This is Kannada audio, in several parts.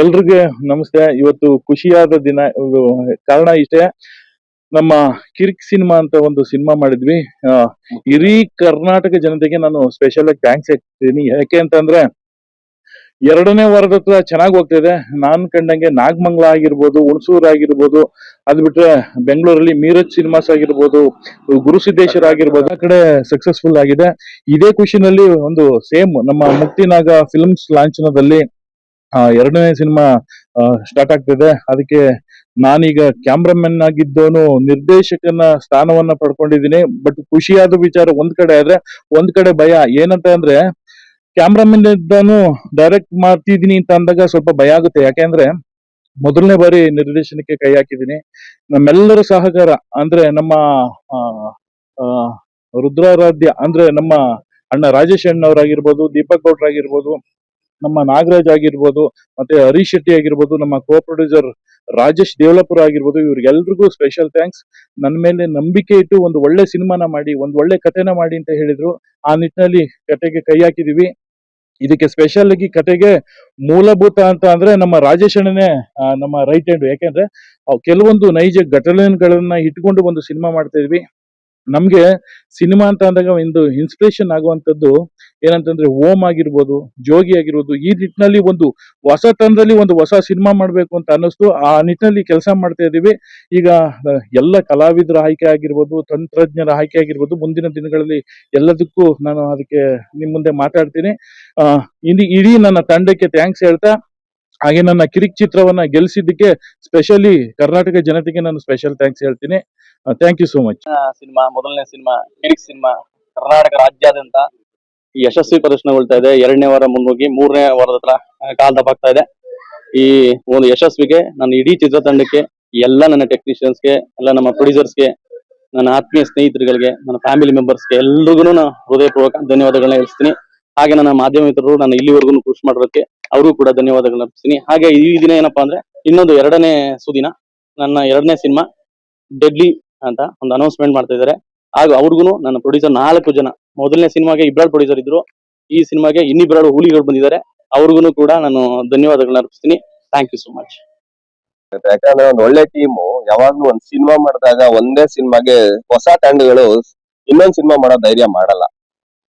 ಎಲ್ರಿಗೆ ನಮಸ್ತೆ. ಇವತ್ತು ಖುಷಿಯಾದ ದಿನ ಕಾರಣ ಇಷ್ಟೇ. ನಮ್ಮ ಕಿರಿಕ್ ಸಿನಿಮಾ ಅಂತ ಒಂದು ಸಿನಿಮಾ ಮಾಡಿದ್ವಿ. ಇಡೀ ಕರ್ನಾಟಕ ಜನತೆಗೆ ನಾನು ಸ್ಪೆಷಲ್ ಆಗಿ ಥ್ಯಾಂಕ್ಸ್ ಹೇಳ್ತೀನಿ. ಯಾಕೆ ಅಂತಂದ್ರೆ, ಎರಡನೇ ವಾರದ ಹತ್ರ ಚೆನ್ನಾಗಿ ಹೋಗ್ತಿದೆ. ನಾನ್ ಕಂಡಂಗೆ ನಾಗಮಂಗ್ಲ ಆಗಿರ್ಬೋದು, ಹುಣಸೂರ್ ಆಗಿರ್ಬೋದು, ಅದ್ ಬಿಟ್ರೆ ಬೆಂಗಳೂರಲ್ಲಿ ಮೀರಜ್ ಸಿನಿಮಾಸ್ ಆಗಿರ್ಬೋದು ಗುರುಸಿದ್ದೇಶ್ವರ ಆಗಿರ್ಬೋದು, ಆ ಕಡೆ ಸಕ್ಸಸ್ಫುಲ್ ಆಗಿದೆ. ಇದೇ ಖುಷಿನಲ್ಲಿ ಒಂದು ಸೇಮ್ ನಮ್ಮ ಮುಕ್ತಿನಾಗ ಫಿಲ್ಮ್ಸ್ ಲಾಂಛನದಲ್ಲಿ ಎರಡನೇ ಸಿನಿಮಾ ಸ್ಟಾರ್ಟ್ ಆಗ್ತಿದೆ. ಅದಕ್ಕೆ ನಾನೀಗ ಕ್ಯಾಮ್ರಾಮನ್ ಆಗಿದ್ದವನು ನಿರ್ದೇಶಕನ ಸ್ಥಾನವನ್ನ ಪಡ್ಕೊಂಡಿದ್ದೀನಿ. ಬಟ್ ಖುಷಿಯಾದ ವಿಚಾರ ಒಂದ್ ಕಡೆ ಆದ್ರೆ, ಒಂದ್ ಕಡೆ ಭಯ. ಏನಂತ ಅಂದ್ರೆ ಕ್ಯಾಮ್ರಾಮನ್ ಇದ್ದಾನು ಡೈರೆಕ್ಟ್ ಮಾಡ್ತಿದ್ದೀನಿ ಅಂತ ಅಂದಾಗ ಸ್ವಲ್ಪ ಭಯ ಆಗುತ್ತೆ. ಯಾಕೆಂದ್ರೆ ಮೊದಲನೇ ಬಾರಿ ನಿರ್ದೇಶನಕ್ಕೆ ಕೈ ಹಾಕಿದ್ದೀನಿ. ನಮ್ಮೆಲ್ಲರ ಸಹಕಾರ, ಅಂದ್ರೆ ನಮ್ಮ ರುದ್ರಾರಾಧ್ಯ, ಅಂದ್ರೆ ನಮ್ಮ ಅಣ್ಣ ರಾಜೇಶ್ ಅಣ್ಣವ್ರಾಗಿರ್ಬೋದು, ದೀಪಕ್ ಗೌಡ್ರಾಗಿರ್ಬೋದು ನಮ್ಮ ನಾಗರಾಜ್ ಆಗಿರ್ಬೋದು, ಮತ್ತೆ ಹರೀಶ್ ಶೆಟ್ಟಿ ಆಗಿರ್ಬೋದು, ನಮ್ಮ ಕೋ ಪ್ರೊಡ್ಯೂಸರ್ ರಾಜೇಶ್ ದೇವಲಪುರ ಆಗಿರ್ಬೋದು, ಇವ್ರಿಗೆಲ್ರಿಗೂ ಸ್ಪೆಷಲ್ ಥ್ಯಾಂಕ್ಸ್ ನನ್ನ ಮೇಲೆ ನಂಬಿಕೆ ಇಟ್ಟು ಒಂದು ಒಳ್ಳೆ ಸಿನಿಮಾನ ಮಾಡಿ, ಒಂದು ಒಳ್ಳೆ ಕಥೆನ ಮಾಡಿ ಅಂತ ಹೇಳಿದ್ರು. ಆ ನಿಟ್ಟಿನಲ್ಲಿ ಕತೆಗೆ ಕೈ ಹಾಕಿದೀವಿ. ಇದಕ್ಕೆ ಸ್ಪೆಷಲ್ ಆಗಿ ಕತೆಗೆ ಮೂಲಭೂತ ಅಂತ ಅಂದ್ರೆ ನಮ್ಮ ರಾಜೇಶ್ ಅಣ್ಣನೇ ನಮ್ಮ ರೈಟ್ ಹ್ಯಾಂಡ್ ಯಾಕೆಂದ್ರೆ ಕೆಲವೊಂದು ನೈಜ ಘಟನೆಗಳನ್ನ ಇಟ್ಕೊಂಡು ಒಂದು ಸಿನಿಮಾ ಮಾಡ್ತಾ ಇದ್ವಿ. ನಮ್ಗೆ ಸಿನಿಮಾ ಅಂತ ಅಂದಾಗ ಒಂದು ಇನ್ಸ್ಪಿರೇಷನ್ ಆಗುವಂತದ್ದು ಏನಂತಂದ್ರೆ ಓಂ ಆಗಿರ್ಬೋದು, ಜೋಗಿ ಆಗಿರ್ಬೋದು, ಈ ನಿಟ್ಟಿನಲ್ಲಿ ಒಂದು ಹೊಸ ತಂಡದಲ್ಲಿ ಒಂದು ಹೊಸ ಸಿನಿಮಾ ಮಾಡ್ಬೇಕು ಅಂತ ಅನ್ನಿಸ್ತು. ಆ ನಿಟ್ಟಿನಲ್ಲಿ ಕೆಲಸ ಮಾಡ್ತಾ ಇದ್ದೀವಿ. ಈಗ ಎಲ್ಲ ಕಲಾವಿದರ ಆಯ್ಕೆ ಆಗಿರ್ಬೋದು, ತಂತ್ರಜ್ಞರ ಆಯ್ಕೆ ಆಗಿರ್ಬೋದು, ಮುಂದಿನ ದಿನಗಳಲ್ಲಿ ಎಲ್ಲದಕ್ಕೂ ನಾನು ಅದಕ್ಕೆ ನಿಮ್ಮ ಮುಂದೆ ಮಾತಾಡ್ತೀನಿ. ಇಡೀ ಇಡೀ ನನ್ನ ತಂಡಕ್ಕೆ ಥ್ಯಾಂಕ್ಸ್ ಹೇಳ್ತಾ, ಹಾಗೆ ನನ್ನ ಕಿರಿಕ್ ಚಿತ್ರವನ್ನ ಗೆಲ್ಸಿದ್ದಕ್ಕೆ ಸ್ಪೆಷಲಿ ಕರ್ನಾಟಕ ಜನತೆಗೆ ನಾನು ಸ್ಪೆಷಲ್ ಥ್ಯಾಂಕ್ಸ್ ಹೇಳ್ತೀನಿ. Thank you so much cinema, ಮೊದಲನೇ ಸಿನಿಮಾ, ಕಿರಿಕ್ ಸಿನಿಮಾ ಕರ್ನಾಟಕ ರಾಜ್ಯಾದ್ಯಂತ. ಯಶಸ್ವಿ ಪ್ರದರ್ಶನಗೊಳ್ತಾ ಇದೆ. ಎರಡನೇ ವಾರ ಮುನ್ನುಗ್ಗಿ ಮೂರನೇ ವಾರದ ಹತ್ರ ಕಾಲ್ ದಪ್ಪಾಗ್ತಾ ಇದೆ. ಈ ಒಂದು ಯಶಸ್ವಿಗೆ ನನ್ನ ಇಡೀ ಚಿತ್ರತಂಡಕ್ಕೆ ಎಲ್ಲ ನನ್ನ ಟೆಕ್ನಿಷಿಯನ್ಸ್ಗೆ ಎಲ್ಲ ನಮ್ಮ ಪ್ರೊಡ್ಯೂಸರ್ಸ್ಗೆ ನನ್ನ ಆತ್ಮೀಯ ಸ್ನೇಹಿತರುಗಳಿಗೆ, ನನ್ನ ಫ್ಯಾಮಿಲಿ ಮೆಂಬರ್ಸ್ಗೆ ಎಲ್ರಿಗೂ ನಾನು ಹೃದಯಪೂರ್ವಕ ಧನ್ಯವಾದಗಳನ್ನ ಹೇಳ್ತೀನಿ. ಹಾಗೆ ನನ್ನ ಮಾಧ್ಯಮ ಮಿತ್ರರು ನಾನು ಇಲ್ಲಿವರೆಗೂ ಖುಷಿ ಮಾಡೋದಕ್ಕೆ ಅವ್ರಿಗೂ ಕೂಡ ಧನ್ಯವಾದಗಳನ್ನ ಅರ್ಪಿಸ್ತೀನಿ. ಹಾಗೆ ಈ ದಿನ ಏನಪ್ಪಾ ಅಂದ್ರೆ, ಇನ್ನೊಂದು ಎರಡನೇ ಸುದಿನ, ನನ್ನ ಎರಡನೇ ಸಿನಿಮಾ ಡೆಡ್ಲಿ ಅಂತ ಒಂದು ಅನೌನ್ಸ್ಮೆಂಟ್ ಮಾಡ್ತಾ ಇದ್ದಾರೆ. ಹಾಗೂ ಅವ್ರಿಗೂ ನನ್ನ ಪ್ರೊಡ್ಯೂಸರ್ ನಾಲ್ಕು ಜನ, ಮೊದಲನೇ ಸಿನಿಮಾಗೆ ಇಬ್ಬರು ಪ್ರೊಡ್ಯೂಸರ್ ಇದ್ರು, ಈ ಸಿನಿಮಾಗೆ ಇನ್ನಿಬ್ಬರು ಹುಲಿಗಳು ಬಂದಿದ್ದಾರೆ ಅವ್ರಿಗೂ ಕೂಡ ನಾನು ಧನ್ಯವಾದಗಳನ್ನ ಅರ್ಪಿಸ್ತೀನಿ. ಥ್ಯಾಂಕ್ ಯು ಸೋ ಮಚ್ ಯಾಕಂದ್ರೆ ಒಂದ್ ಒಳ್ಳೆ ಟೀಮು, ಯಾವಾಗ್ಲೂ ಒಂದ್ ಸಿನಿಮಾ ಮಾಡಿದಾಗ ಒಂದೇ ಸಿನಿಮಾಗೆ ಹೊಸ ತಂಡಗಳು ಇನ್ನೊಂದ್ ಸಿನಿಮಾ ಮಾಡೋ ಧೈರ್ಯ ಮಾಡಲ್ಲ,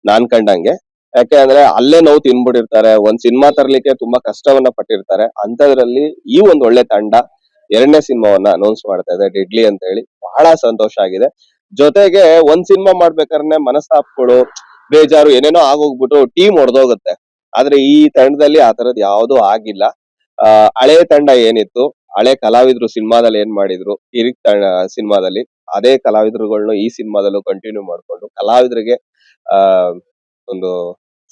ನಾನ್ ಕಂಡಂಗೆ. ಯಾಕೆ ಅಂದ್ರೆ ಅಲ್ಲೇ ನೋವು ತಿನ್ಬಿಟ್ಟಿರ್ತಾರೆ, ಒಂದ್ ಸಿನಿಮಾ ತರ್ಲಿಕ್ಕೆ ತುಂಬಾ ಕಷ್ಟವನ್ನ ಪಟ್ಟಿರ್ತಾರೆ ಅಂತದ್ರಲ್ಲಿ ಈ ಒಂದ್ ಒಳ್ಳೆ ತಂಡ ಎರಡನೇ ಸಿನಿಮಾವನ್ನ ಅನೌನ್ಸ್ ಮಾಡ್ತಾ ಇದೆ, ಡೆಡ್ಲಿ ಅಂತ ಹೇಳಿ ಬಹಳ ಸಂತೋಷ ಆಗಿದೆ. ಜೊತೆಗೆ ಒಂದ್ ಸಿನಿಮಾ ಮಾಡ್ಬೇಕಾದ್ರೆ ಮನಸ್ತಾಪಗಳು ಬೇಜಾರು ಏನೇನೋ ಆಗೋಗ್ಬಿಟ್ಟು ಟೀಮ್ ಹೊಡೆದೋಗುತ್ತೆ ಆದ್ರೆ ಈ ತಂಡದಲ್ಲಿ ಆ ತರದ್ ಯಾವುದು ಆಗಿಲ್ಲ. ಆ, ಹಳೆ ತಂಡ ಏನಿತ್ತು, ಹಳೆ ಕಲಾವಿದ್ರು ಸಿನಿಮಾದಲ್ಲಿ ಏನ್ ಮಾಡಿದ್ರು ಕಿರಿಕ್ ಸಿನಿಮಾದಲ್ಲಿ ಅದೇ ಕಲಾವಿದರುಗಳನ್ನ ಈ ಸಿನಿಮಾದಲ್ಲೂ ಕಂಟಿನ್ಯೂ ಮಾಡ್ಕೊಂಡು, ಕಲಾವಿದರಿಗೆ, ಆ, ಒಂದು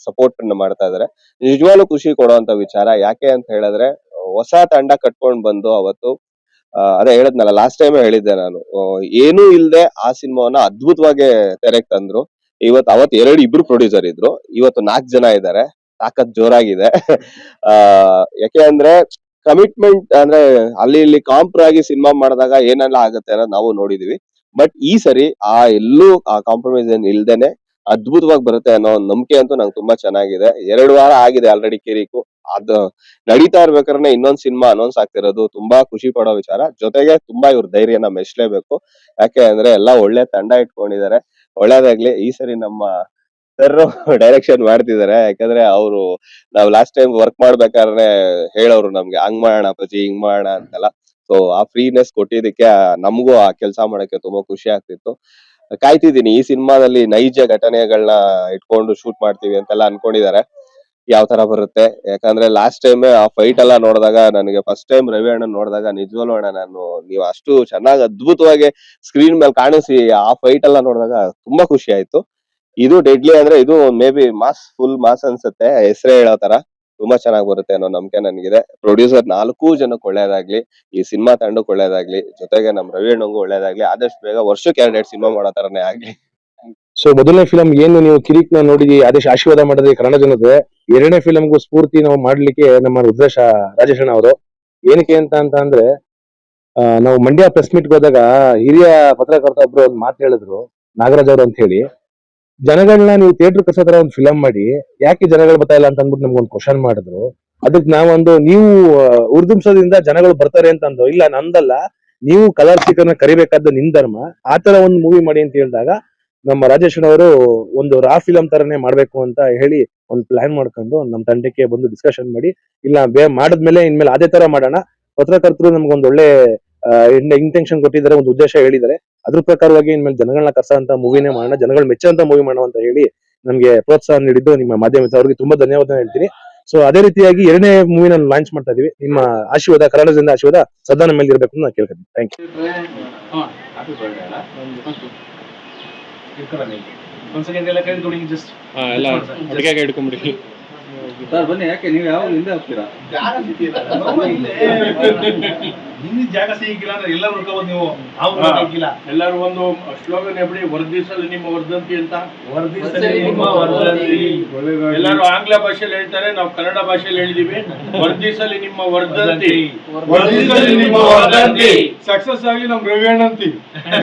ಸಪೋರ್ಟ್ ಅನ್ನ ಮಾಡ್ತಾ ಇದಾರೆ. ನಿಜವಾಗ್ಲೂ ಖುಷಿ ಕೊಡುವಂತ ವಿಚಾರ. ಯಾಕೆ ಅಂತ ಹೇಳಿದ್ರೆ, ಹೊಸ ತಂಡ ಕಟ್ಕೊಂಡ್ ಬಂದು ಅವತ್ತು ಅದೇ ಹೇಳದ್ನಲ್ಲ ಲಾಸ್ಟ್ ಟೈಮ್ ಹೇಳಿದ್ದೆ ನಾನು. ಏನೂ ಇಲ್ದೆ ಆ ಸಿನಿಮಾವನ್ನ ಅದ್ಭುತವಾಗಿ ತೆರೆಗೆ ತಂದ್ರು. ಇವತ್ತು ಅವತ್ ಎರಡು ಇಬ್ರು ಪ್ರೊಡ್ಯೂಸರ್ ಇದ್ರು. ಇವತ್ತು ನಾಲ್ಕು ಜನ ಇದ್ದಾರೆ ತಾಕತ್ ಜೋರಾಗಿದೆ. ಆ, ಯಾಕೆ ಅಂದ್ರೆ ಕಮಿಟ್ಮೆಂಟ್ ಅಂದ್ರೆ ಅಲ್ಲಿ ಇಲ್ಲಿ ಕಾಂಪ್ರ ಆಗಿ ಸಿನಿಮಾ ಮಾಡಿದಾಗ ಏನೆಲ್ಲ ಆಗುತ್ತೆ ಅನ್ನೋದು ನಾವು ನೋಡಿದೀವಿ. ಬಟ್ ಈ ಸರಿ ಆ ಎಲ್ಲೂ ಆ ಕಾಂಪ್ರಮೈಸ್ ಏನ್ ಇಲ್ದೇನೆ ಅದ್ಭುತವಾಗಿ ಬರುತ್ತೆ ಅನ್ನೋ ಒಂದು ನಂಬಿಕೆ ಅಂತೂ ನಂಗೆ ತುಂಬಾ ಚೆನ್ನಾಗಿದೆ. ಎರಡು ವಾರ ಆಗಿದೆ ಆಲ್ರೆಡಿ ಕಿರಿಕು. ಅದು ನಡೀತಾ ಇರ್ಬೇಕಾದ್ರೆ ಇನ್ನೊಂದ್ ಸಿನಿಮಾ ಅನೌನ್ಸ್ ಆಗ್ತಿರೋದು ತುಂಬಾ ಖುಷಿ ಪಡೋ ವಿಚಾರ. ಜೊತೆಗೆ ತುಂಬಾ ಇವ್ರ ಧೈರ್ಯನ ಮೆಚ್ಚಲೇಬೇಕು ಯಾಕೆ ಅಂದ್ರೆ ಎಲ್ಲಾ ಒಳ್ಳೆ ತಂಡ ಇಟ್ಕೊಂಡಿದ್ದಾರೆ. ಒಳ್ಳೇದಾಗ್ಲಿ ಈ ಸರಿ ನಮ್ಮ ಸರ್ ಡೈರೆಕ್ಷನ್ ಮಾಡ್ತಿದ್ದಾರೆ. ಯಾಕಂದ್ರೆ ಅವರು ನಾವು ಲಾಸ್ಟ್ ಟೈಮ್ ವರ್ಕ್ ಮಾಡ್ಬೇಕಾದ್ರೆ ಹೇಳೋರು ನಮ್ಗೆ, ಹಂಗ್ ಮಾಡೋಣ ಪ್ರತಿ ಹಿಂಗ್ ಮಾಡೋಣ ಅಂತೆಲ್ಲ. ಸೊ ಆ ಫ್ರೀನೆಸ್ ಕೊಟ್ಟಿದ್ದಕ್ಕೆ ನಮಗೂ ಆ ಕೆಲಸ ಮಾಡಕ್ಕೆ ತುಂಬಾ ಖುಷಿ ಆಗ್ತಿತ್ತು. ಕಾಯ್ತಿದ್ದೀನಿ. ಈ ಸಿನಿಮಾದಲ್ಲಿ ನೈಜ ಘಟನೆಗಳನ್ನ ಇಟ್ಕೊಂಡು ಶೂಟ್ ಮಾಡ್ತೀವಿ ಅಂತೆಲ್ಲ ಅನ್ಕೊಂಡಿದ್ದಾರೆ. ಯಾವ ತರ ಬರುತ್ತೆ? ಯಾಕಂದ್ರೆ ಲಾಸ್ಟ್ ಟೈಮ್ ಆ ಫೈಟ್ ಎಲ್ಲ ನೋಡಿದಾಗ ನನಗೆ ಫಸ್ಟ್ ಟೈಮ್ ರವಿ ಅಣ್ಣ ನೋಡಿದಾಗ ನಿಜವಲ್ಲ ಅಣ್ಣ ನಾನು ನೀವು ಅಷ್ಟು ಚೆನ್ನಾಗಿ ಅದ್ಭುತವಾಗಿ ಸ್ಕ್ರೀನ್ ಮೇಲೆ ಕಾಣಿಸಿ ಆ ಫೈಟ್ ಎಲ್ಲ ನೋಡಿದಾಗ ತುಂಬಾ ಖುಷಿ ಆಯ್ತು. ಇದು ಡೆಡ್ಲಿ ಅಂದ್ರೆ ಇದು may be mass full mass ಅನ್ಸುತ್ತೆ. ಹೆಸರೇ ಹೇಳೋ ತರ. ತುಂಬಾ ಚೆನ್ನಾಗಿ ಬರುತ್ತೆ ಅನ್ನೋ ನಂಬಿಕೆ ನನಗಿದೆ. ಪ್ರೊಡ್ಯೂಸರ್ ನಾಲ್ಕು ಜನಕ್ಕೆ ಒಳ್ಳೇದಾಗ್ಲಿ, ಈ ಸಿನಿಮಾ ತಂಡಕ್ಕೆ ಒಳ್ಳೇದಾಗ್ಲಿ, ಜೊತೆಗೆ ನಮ್ ರವಿ ಅಣ್ಣಂಗೂ ಒಳ್ಳೇದಾಗ್ಲಿ, ಆದಷ್ಟು ಬೇಗ ವರ್ಷಕ್ಕೆ ಎರಡೆರಡು ಸಿನಿಮಾ ಮಾಡೋ ತರನೇ ಆಗ್ಲಿ. ಸೊ ಮೊದಲನೇ ಫಿಲಂ ಏನು ನೀವು ಕಿರಿಕ್ನ ನೋಡಿ ಆದೇಶ ಆಶೀರ್ವಾದ ಮಾಡಿದ್ರೆ ಕನ್ನಡ ಜನತೆ. ಎರಡನೇ ಫಿಲಂಗೂ ಸ್ಫೂರ್ತಿ ನಾವು ಮಾಡ್ಲಿಕ್ಕೆ ನಮ್ಮ ರುದ್ರೇಶ ರಾಜೇಶಣ್ಣ ಅವರು. ಏನಕ್ಕೆ ಅಂತ ಅಂತ ಅಂದ್ರೆ ನಾವು ಮಂಡ್ಯ ಪ್ರೆಸ್ ಮೀಟ್ ಹೋದಾಗ ಹಿರಿಯ ಪತ್ರಕರ್ತ ಒಬ್ರು ಒಂದು ಮಾತು ಹೇಳಿದ್ರು, ನಾಗರಾಜ್ ಅವರು ಅಂತ ಹೇಳಿ ಜನಗಳನ್ನ ನೀವು ಥಿಯೇಟರ್ ಕರ್ಸೋ ತರ ಒಂದು ಫಿಲಂ ಮಾಡಿ, ಯಾಕೆ ಜನಗಳು ಬರ್ತಾ ಇಲ್ಲ ಅಂತ ಅಂದ್ಬಿಟ್ಟು ನಮ್ಗೆ ಒಂದು ಕ್ವಶನ್ ಮಾಡಿದ್ರು. ಅದಕ್ಕೆ ನಾವೊಂದು, ನೀವು ಉರ್ದುಂಸದಿಂದ ಜನಗಳು ಬರ್ತಾರೆ ಅಂತ ಅಂದ್ರು ಇಲ್ಲ, ನಂದಲ್ಲ. ನೀವು ಕಲರ್ ಸ್ಟಿಕರ್ನ ಕರಿಬೇಕಾದ ನಿನ್ ಧರ್ಮ. ಆತರ ತರ ಒಂದು ಮೂವಿ ಮಾಡಿ ಅಂತ ಹೇಳಿದಾಗ ನಮ್ಮ ರಾಜೇಶ್ವರ ಅವರು ಒಂದು ರಾ ಫಿಲಂ ತರನೇ ಮಾಡ್ಬೇಕು ಅಂತ ಹೇಳಿ ಒಂದು ಪ್ಲಾನ್ ಮಾಡ್ಕೊಂಡು ನಮ್ಮ ತಂಡಕ್ಕೆ ಬಂದು ಡಿಸ್ಕಷನ್ ಮಾಡಿ, ಇಲ್ಲ, ಬೇ, ಮಾಡಿದ್ಮೇಲೆ ಇನ್ಮೇಲೆ ಅದೇ ತರ ಮಾಡೋಣ. ಪತ್ರಕರ್ತರು ನಮ್ಗೊಂದು ಒಳ್ಳೆ ಇಂಟೆನ್ಷನ್ ಕೊಟ್ಟಿದ್ದಾರೆ, ಒಂದು ಉದ್ದೇಶ ಹೇಳಿದ್ದಾರೆ. ಅದ್ರ ಪ್ರಕಾರವಾಗಿ ಇನ್ಮೇಲೆ ಜನಗಳನ್ನ ಕರ್ಸಂತ ಮೂವಿನೇ ಮಾಡೋಣ ಜನಗಳು ಮೆಚ್ಚುವಂತ ಮೂವಿ ಮಾಡೋಣ ಅಂತ ಹೇಳಿ ನಮ್ಗೆ ಪ್ರೋತ್ಸಾಹ ನೀಡಿದ್ದು ನಿಮ್ಮ ಮಾಧ್ಯಮ ಅವ್ರಿಗೆ ತುಂಬಾ ಧನ್ಯವಾದ ಹೇಳ್ತೀನಿ. ಸೊ ಅದೇ ರೀತಿಯಾಗಿ ಎರಡನೇ ಮೂವಿನ ಲಾಂಚ್ ಮಾಡ್ತಾ ಇದೀವಿ ನಿಮ್ಮ ಆಶೀರ್ವಾದ ಕನ್ನಡದಿಂದ ಆಶೀರ್ವಾದ ಸದಾ ನಮ್ಮ ಮೇಲೆ ಇರಬೇಕು ಅಂತ ನಾನು ಕೇಳ್ತೀನಿ ಥ್ಯಾಂಕ್ ಯು ಬನ್ನಿ ಯಾಕೆ? ನೀವು ಯಾವಾಗ ಹಿಂದೆ ಹೋಗ್ತೀರಾ? ನಿಮ್ಗೆ ಜಾಗ ಸಿಗಿಲ್ಲ ಅಂದ್ರೆ ಎಲ್ಲರೂ ಹುಡ್ಕೋಬೋದು ನೀವು ಸಿಕ್ಕಿಲ್ಲ ಎಲ್ಲರೂ ಒಂದು ಸ್ಲೋಗನ್ ಎಬ್ಡಿ ವರ್ಧಿಸಲು ನಿಮ್ಮ ವರ್ಧಂತಿ ಅಂತ. ವರ್ಧಿಸಲಿ ನಿಮ್ಮ ವರ್ಧಂತಿ. ಎಲ್ಲರೂ ಆಂಗ್ಲ ಭಾಷೆಯಲ್ಲಿ ಹೇಳ್ತಾರೆ ನಾವು ಕನ್ನಡ ಭಾಷೆಯಲ್ಲಿ ಹೇಳಿದೀವಿ. ವರ್ಧಿಸಲಿ ನಿಮ್ಮ ವರ್ಧಂತಿ. ವರ್ಧಿಸಲಿ ನಿಮ್ಮ ವರ್ಧಂತಿ. ಸಕ್ಸಸ್ ಆಗಿ ನಮ್ ರವಿ ಅಣ್ಣ ಅಂತೀವಿ